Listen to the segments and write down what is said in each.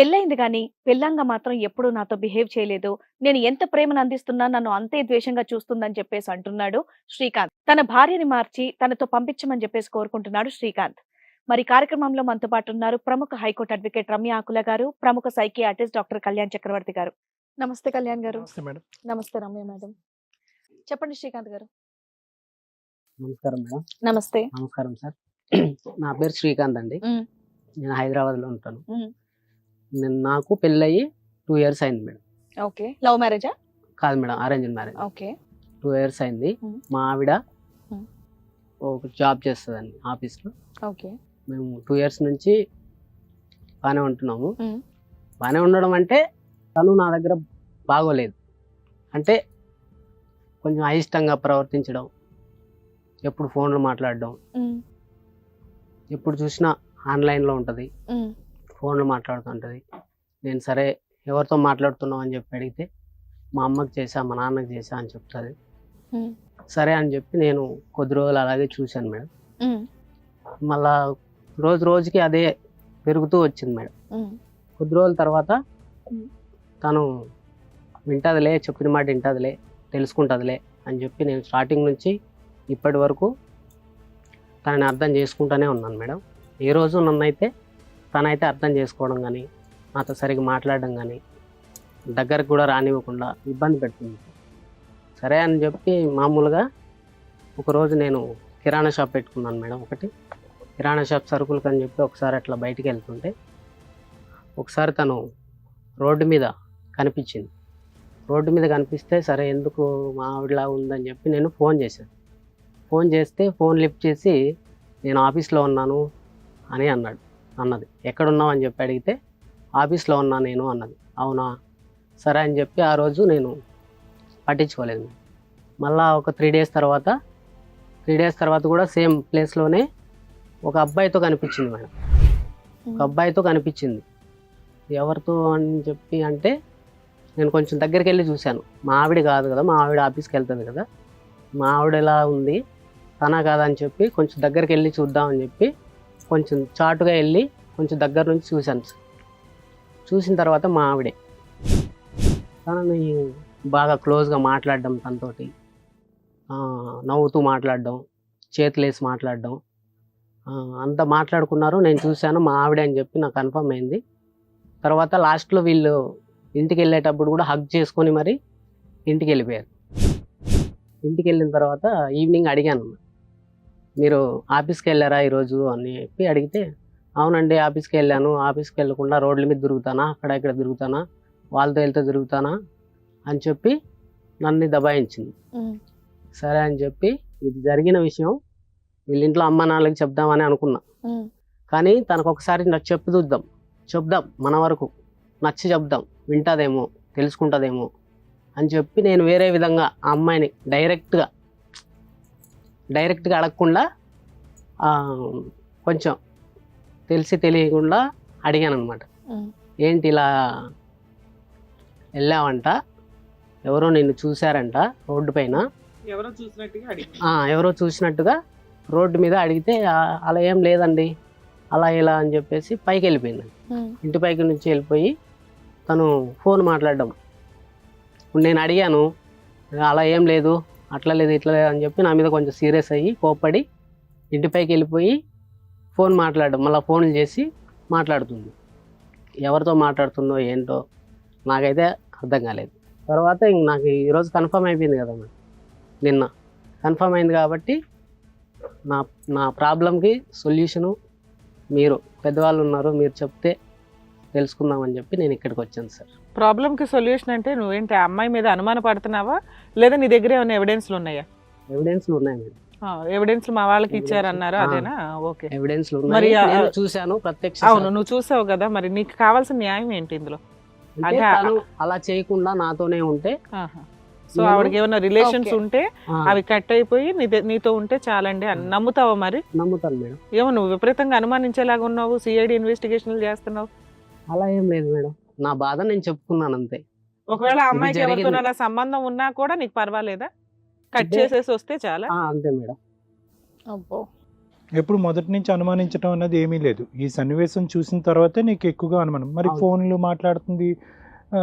పెళ్ళయింది గాని పెళ్ళంగా మాత్రం ఎప్పుడూ నాతో బిహేవ్ చేయలేదు. నేను ఎంత ప్రేమను అందిస్తున్నా నన్ను అంతే ద్వేషంగా చూస్తుందని చెప్పేసి అంటున్నాడు శ్రీకాంత్. తన భార్యని మార్చి తనతో పంపించమని చెప్పేసి కోరుకుంటున్నాడు శ్రీకాంత్. మరి కార్యక్రమంలో మనతో పాటు ఉన్నారు ప్రముఖ హైకోర్టు అడ్వకేట్ రమ్య ఆకుల గారు ప్రముఖ సైకియాట్రిస్ట్ డాక్టర్ కళ్యాణ్ చక్రవర్తి గారు. నమస్తే కళ్యాణ్ గారు. నమస్తే రమ్య మేడం. చెప్పండి శ్రీకాంత్ గారు. నమస్కారం మేడం. నమస్తే. నమస్కారం సార్. నా పేరు శ్రీకాంత్ అండి. నేను హైదరాబాద్లో ఉంటాను. మ్మ్. నేను నాకు పెళ్ళయి టూ ఇయర్స్ అయింది మేడం. ఓకే. లవ్ మ్యారేజా? కాదు madam arrange marriage. Okay. Two years అయింది. మా ఆవిడ. ఒక జాబ్ చేస్తుందండి ఆఫీస్లో. ఓకే. మేము టూ ఇయర్స్ నుంచి బాగానే ఉంటున్నాము. బాగానే ఉండడం అంటే తను నా దగ్గర బాగోలేదు. అంటే కొంచెం అయిష్టంగా ప్రవర్తించడం ఎప్పుడు ఫోన్లో మాట్లాడడం ఎప్పుడు చూసినా ఆన్లైన్లో ఉంటుంది. ఫోన్లో మాట్లాడుతుంటుంది. నేను సరే ఎవరితో మాట్లాడుతున్నావు? అని చెప్పి అడిగితే మా అమ్మకి చేసా మా నాన్నకి చేసా అని చెప్తుంది. సరే అని చెప్పి నేను కొద్ది రోజులు అలాగే చూశాను మేడం. మళ్ళా రోజు రోజుకి అదే పెరుగుతూ వచ్చింది మేడం. కొద్ది రోజుల తర్వాత. తను వింటదిలే చెప్పిన మాట వింటదిలే తెలుసుకుంటుందిలే అని చెప్పి నేను స్టార్టింగ్ నుంచి ఇప్పటి వరకు తనని అర్థం చేసుకుంటూనే ఉన్నాను మేడం. ఏ రోజు నన్నైతే తనైతే అర్థం చేసుకోవడం కానీ నాతో సరిగ్గా మాట్లాడడం కానీ దగ్గరకు కూడా రానివ్వకుండా ఇబ్బంది పెడుతుంది. సరే అని చెప్పి మామూలుగా ఒకరోజు నేను కిరాణా షాప్ పెట్టుకున్నాను మేడం ఒకటి. కిరాణా షాప్ సరుకులకు అని చెప్పి ఒకసారి అట్లా బయటికి వెళ్తుంటే ఒకసారి తను రోడ్డు మీద కనిపించింది. రోడ్డు మీద కనిపిస్తే సరే ఎందుకు మా ఆవిడలా ఉందని చెప్పి నేను ఫోన్ చేశాను. ఫోన్ చేస్తే ఫోన్ లిఫ్ట్ చేసి నేను ఆఫీస్లో ఉన్నాను అని అన్నాడు. అన్నది. ఎక్కడున్నావు అని చెప్పి అడిగితే ఆఫీస్లో ఉన్నా నేను అన్నది. అవునా? సరే అని చెప్పి ఆ రోజు నేను పట్టించుకోలేదు. మళ్ళా ఒక త్రీ డేస్ తర్వాత త్రీ డేస్ తర్వాత కూడా సేమ్ ప్లేస్లోనే ఒక అబ్బాయితో కనిపించింది మేడం. ఒక అబ్బాయితో కనిపించింది. ఎవరితో అని చెప్పి అంటే నేను కొంచెం దగ్గరికి వెళ్ళి చూశాను. మా ఆవిడ కాదు కదా మా ఆవిడ ఆఫీస్కి వెళ్తుంది కదా. మా ఆవిడ ఎలా ఉంది? తనా కాదా అని చెప్పి కొంచెం దగ్గరికి వెళ్ళి చూద్దామని చెప్పి కొంచెం చాటుగా వెళ్ళి కొంచెం దగ్గర నుంచి చూశాను చూసిన తర్వాత మా ఆవిడే తనని బాగా క్లోజ్గా మాట్లాడడం తనతోటి నవ్వుతూ మాట్లాడడం చేతులేసి మాట్లాడడం అంతా మాట్లాడుకున్నారు. నేను చూశాను మా ఆవిడ అని చెప్పి నాకు కన్ఫర్మ్ అయింది. తర్వాత లాస్ట్లో వీళ్ళు ఇంటికి వెళ్ళేటప్పుడు కూడా హగ్ చేసుకొని మరి ఇంటికి వెళ్ళిపోయారు. ఇంటికి వెళ్ళిన తర్వాత ఈవినింగ్ అడిగాను మీరు ఆఫీస్కి వెళ్ళారా ఈరోజు అని చెప్పి అడిగితే అవునండి ఆఫీస్కి వెళ్ళాను. ఆఫీస్కి వెళ్ళకుండా రోడ్ల మీద తిరుగుతానా? అక్కడ ఇక్కడ తిరుగుతానా? వాళ్ళతో వెళ్తే తిరుగుతానా? అని చెప్పి నన్ను దబాయించింది. సరే అని చెప్పి ఇది జరిగిన విషయం వీళ్ళ ఇంట్లో అమ్మ నాన్నలకి చెప్దామని అనుకున్నా. కానీ తనకు ఒకసారి నాకు చెప్పి చూద్దాం. చెప్దాం మన వరకు. నచ్చి చెప్దాం. వింటదేమో తెలుసుకుంటుందేమో అని చెప్పి నేను వేరే విధంగా ఆ అమ్మాయిని డైరెక్ట్గా డైరెక్ట్గా అడగకుండా ఆ, కొంచెం తెలిసి తెలియకుండా అడిగాను అనమాట ఏంటి ఇలా వెళ్ళావంట? ఎవరో నిన్ను చూశారంట రోడ్డు పైన? ఎవరో చూసినట్టుగా ఎవరో చూసినట్టుగా రోడ్డు మీద అడిగితే "ఆ, అలా ఏం లేదండి. అలా ఇలా అని చెప్పేసి పైకి వెళ్ళిపోయింది. ఇంటి పైకి నుంచి వెళ్ళిపోయి తను ఫోన్ మాట్లాడడం. నేను అడిగాను అలా ఏం లేదు. అట్లా లేదు ఇట్లా లేదు అని చెప్పి నా మీద కొంచెం సీరియస్ అయ్యి కోప్పడి ఇంటిపైకి వెళ్ళిపోయి ఫోన్ మాట్లాడడం మళ్ళీ ఫోన్లు చేసి మాట్లాడుతుంది. ఎవరితో మాట్లాడుతుందో ఏంటో నాకైతే అర్థం కాలేదు. తర్వాత ఇంక నాకు ఈరోజు కన్ఫర్మ్ అయిపోయింది కదా మరి నిన్న. కన్ఫర్మ్ అయింది కాబట్టి నా నా ప్రాబ్లంకి సొల్యూషను మీరు పెద్దవాళ్ళు ఉన్నారు మీరు చెప్తే తెలుసుకుందామని చెప్పి నేను ఇక్కడికి వచ్చాను సార్. ప్రాబ్లమ్కి సొల్యూషన్ అంటే నువ్వేంటి ఆ అమ్మాయి మీద అనుమాన పడుతున్నావా లేదా నీ దగ్గర ఏమైనా ఎవిడెన్స్లు ఉన్నాయా? ఎవిడెన్స్లు ఉన్నాయి మేడం ఎవిడెన్స్ మా వాళ్ళకి. ఇచ్చారన్నారు. అదేనా? ఓకే. ఎవిడెన్స్లు మరి నేను చూశాను ప్రత్యక్ష అవును నువ్వు చూసావు కదా మరి నీకు కావాల్సిన న్యాయం ఏంటి ఇందులో? అంటే ఆ- అలా చేయకుండా నాతోనే ఉంటే సో నేను- ఆవిడకి ఏమైనా రిలేషన్స్. ఉంటే ఆ, అవి కట్ అయిపోయి నీ ద- నీతో ఉంటే చాలండి అని నమ్ముతావా మరి? నమ్ముతాను మేడం. ఏమో నువ్వు విపరీతంగా అనుమానించేలాగా ఉన్నావు సిఐడి ఇన్వెస్టిగేషన్లు చేస్తున్నావు. అలా ఏం లేదు మేడం. నా బాధ నేను చెప్పుకున్నాను అంతే ఒకవేళ అమ్మాయికి. ఎవరితో అలా సంబంధం ఉన్నా కూడా నీకు పర్వాలేదా? కట్ చేసేసి వస్తే చాలా. ఆ, అంతే మేడం. అబ్బో. ఎప్పుడు మొదటి నుంచి అనుమానించడం అన్నది ఏమీ లేదు. ఈ సన్నివేశం చూసిన తర్వాతే నీకు ఎక్కువగా అనుమానం. మరి అవును. ఫోన్లు మాట్లాడుతుంది ఆ,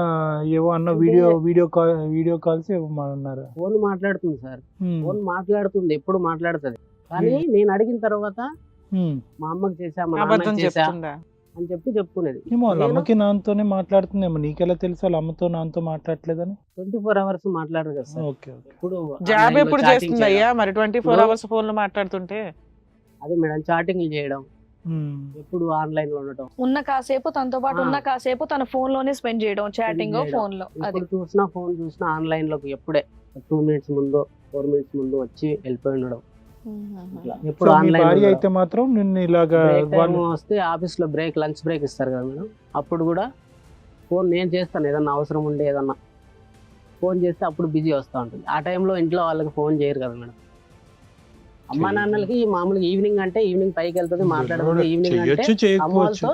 ఏవో అన్న video video call video calls ఏవో మా- అన్నారు. ఫోన్ మాట్లాడుతుంది సార్. ఉమ్, ఫోన్ మాట్లాడుతుంది ఎప్పుడు మాట్లాడుతుంది. కానీ నేను అడిగిన తర్వాత ఉమ్. మా అమ్మకి చేసా మా అబద్ధం నాన్నకి చేసా చెప్తుందా? అని చెప్పి చెప్పుకునేది ఏమో వాళ్ళ నేను- అమ్మకి నాన్నతోనే మాట్లాడుతుందేమో నీకెలా తెలుసు వాళ్ళ అమ్మతో నాన్నతో మాట్లాడలేదని ట్వంటీ ఫోర్ అవర్స్ మాట్లాడరు కదా సార్ ఓకే ఓకే ఎప్పుడు జాబ్ ఎప్పుడు చేస్తుంది. అయ్యా మరి ట్వంటీ ఫోర్. అవర్స్ ఫోన్లో మాట్లాడుతుంటే అదే మేడం చాటింగ్లు చేయడం. ఎప్పుడు ఆన్లైన్లో ఉండటం ఉన్న కాసేపు తనతో పాటు. ఉన్న కాసేపు తన ఫోన్లోనే స్పెండ్ చేయడం చాటింగ్. ఫోన్లో అది చూసినా ఫోన్ చూసినా ఆన్లైన్లోకి ఎప్పుడే టూ మినిట్స్ ముందు ఫోర్ మినిట్స్ ముందు వచ్చి వెళ్ళిపోయి ఉండడం ఆన్లైన్ భార్య అయితే మాత్రం నిన్ను ఇలాగా వస్తే ఆఫీస్లో బ్రేక్ లంచ్ బ్రేక్ ఇస్తారు కదా మేడం. అప్పుడు కూడా ఫోన్ నేను చేస్తాను ఏదన్నా అవసరం ఉండే ఏదన్నా. ఫోన్ చేస్తే అప్పుడు బిజీ వస్తూ ఉంటుంది. ఆ టైంలో ఇంట్లో వాళ్ళకి ఫోన్ చేయరు కదా మేడం. అమ్మా. నాన్నలకి మామూలుగా ఈవినింగ్ అంటే ఈవినింగ్ పైకి వెళ్తుంది మాట్లాడుతుంది ఈవినింగ్ అంటే అమ్మవాళ్ళతో.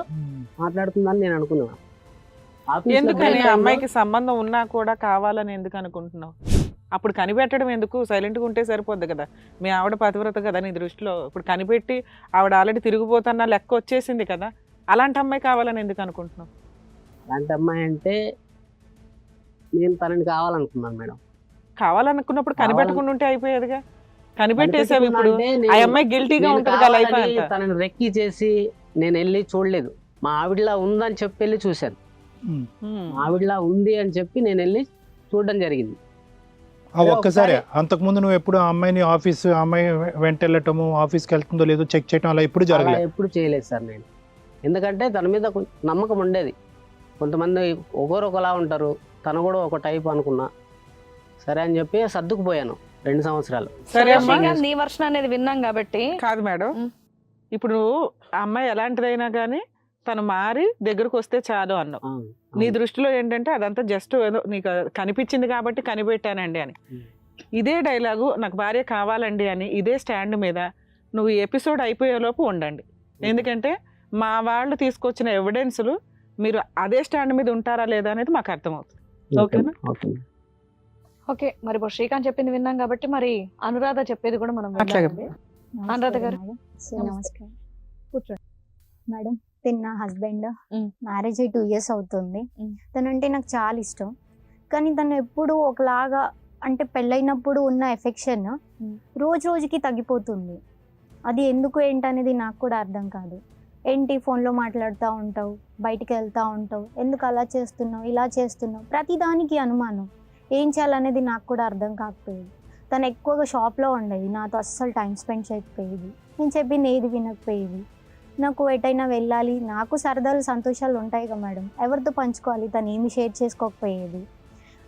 మాట్లాడుతుందని నేను అనుకున్నాను. ఎందుకని అమ్మాయికి సంబంధం ఉన్నా కూడా కావాలని ఎందుకు అనుకుంటున్నావు? అప్పుడు కనిపెట్టడం ఎందుకు? సైలెంట్గా ఉంటే సరిపోద్ది కదా. మీ ఆవిడ పతివ్రత కదా నీ దృష్టిలో? ఇప్పుడు కనిపెట్టి ఆవిడ ఆల్రెడీ తిరిగిపోతున్న లెక్క వచ్చేసింది కదా. అలాంటి అమ్మాయి కావాలని ఎందుకు అనుకుంటున్నావు? అలాంటి అమ్మాయి అంటే నేను తనని కావాలనుకున్నాను మేడం. కావాలనుకున్నప్పుడు కనిపెట్టకుండా ఉంటే అయిపోయేదిగా? కనిపెట్టేసావు ఇప్పుడు ఆ అమ్మాయి గిల్టీగా ఉంటుంది కదా లైఫ్ తనని రెక్కి చేసి నేను వెళ్ళి చూడలేదు. మా ఆవిడలా ఉందని చెప్పి వెళ్ళి చూశాను. ఆవిడలా ఉంది అని చెప్పి నేను వెళ్ళి చూడడం జరిగింది. ఒక్కసారి అంతకుముందు నువ్వు ఎప్పుడు ఆ అమ్మాయిని ఆఫీస్ అమ్మాయి వెంట వెళ్ళటము ఆఫీస్కి వెళ్తుందో లేదో చెక్ చేయటం అలా ఎప్పుడు జరగలేదు ఎప్పుడు చేయలేదు సార్ నేను. ఎందుకంటే తన మీద నమ్మకం ఉండేది. కొంతమంది ఒకరు ఒకలా ఉంటారు. తను కూడా ఒక టైప్ అనుకున్నా. సరే అని చెప్పి సర్దుకుపోయాను రెండు సంవత్సరాలు. సరే నీ వర్షన్ అనేది విన్నాం కాబట్టి. కాదు మేడం. ఇప్పుడు నువ్వు ఆ అమ్మాయి ఎలాంటిదైనా కానీ తను మారి దగ్గరకు వస్తే చాలు అన్నావు నీ. దృష్టిలో ఏంటంటే అదంతా జస్ట్ ఏదో నీకు కనిపించింది కాబట్టి కనిపెట్టానండి అని. ఇదే డైలాగు నాకు భార్య కావాలండి అని ఇదే స్టాండ్ మీద నువ్వు ఈ ఎపిసోడ్ అయిపోయేలోపు ఉండండి ఎందుకంటే మా వాళ్ళు తీసుకొచ్చిన ఎవిడెన్స్లు మీరు అదే స్టాండ్ మీద ఉంటారా లేదా అనేది మాకు అర్థమవుతుంది ఓకేనా? ఓకే ఓకే మరి ఇప్పుడు శ్రీకాంత్ చెప్పింది విన్నాం కాబట్టి మరి అనురాధ చెప్పేది కూడా మనం అట్లాగే. అనురాధ గారు. నమస్కారం కూర్చోండి మేడం తిన్న నా హస్బెండ్. మ్యారేజ్ అయ్యి టూ ఇయర్స్ అవుతుంది. తనంటే నాకు చాలా ఇష్టం. కానీ తను ఎప్పుడు ఒకలాగా అంటే పెళ్ళైనప్పుడు ఉన్న ఎఫెక్షన్. రోజు రోజుకి తగ్గిపోతుంది. అది ఎందుకు ఏంటనేది నాకు కూడా అర్థం కాదు. ఏంటి ఫోన్లో మాట్లాడుతూ ఉంటావు బయటికి వెళ్తూ ఉంటావు ఎందుకు అలా చేస్తున్నావు ఇలా చేస్తున్నావు ప్రతిదానికి అనుమానం. ఏం చేయాలనేది నాకు కూడా అర్థం కాకపోయేది. తను ఎక్కువగా షాప్లో ఉండేది. నాతో అస్సలు టైం స్పెండ్ చేయకపోయేది. నేను చెప్పింది ఏది వినకపోయేది. నాకు ఎటైనా వెళ్ళాలి నాకు సరదాలు సంతోషాలు ఉంటాయి కదా మేడం. ఎవరితో పంచుకోవాలి? తను ఏమి షేర్ చేసుకోకపోయేది?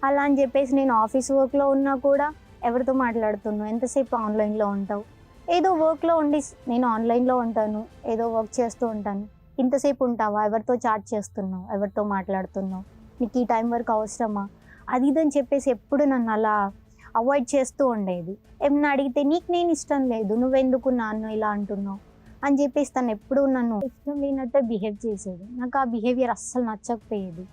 అలా అని చెప్పేసి నేను ఆఫీస్ వర్క్లో ఉన్నా కూడా ఎవరితో మాట్లాడుతున్నావు ఎంతసేపు ఆన్లైన్లో ఉంటావు? ఏదో వర్క్లో ఉండి నేను ఆన్లైన్లో ఉంటాను. ఏదో వర్క్ చేస్తూ ఉంటాను. ఇంతసేపు ఉంటావా? ఎవరితో చాట్ చేస్తున్నావు? ఎవరితో మాట్లాడుతున్నావు? నీకు ఈ టైం వరకు అవసరమా? అది ఇది అని చెప్పేసి ఎప్పుడు నన్ను అలా అవాయిడ్ చేస్తూ ఉండేది. ఏమన్నా అడిగితే నీకు నేను ఇష్టం లేదు. నువ్వెందుకు నాన్ను ఇలా అంటున్నావు? అని చెప్పేసి తను ఎప్పుడు నన్ను ఇష్టం లేనట్టే బిహేవ్ చేసేది. నాకు ఆ బిహేవియర్ అస్సలు నచ్చకపోయేది.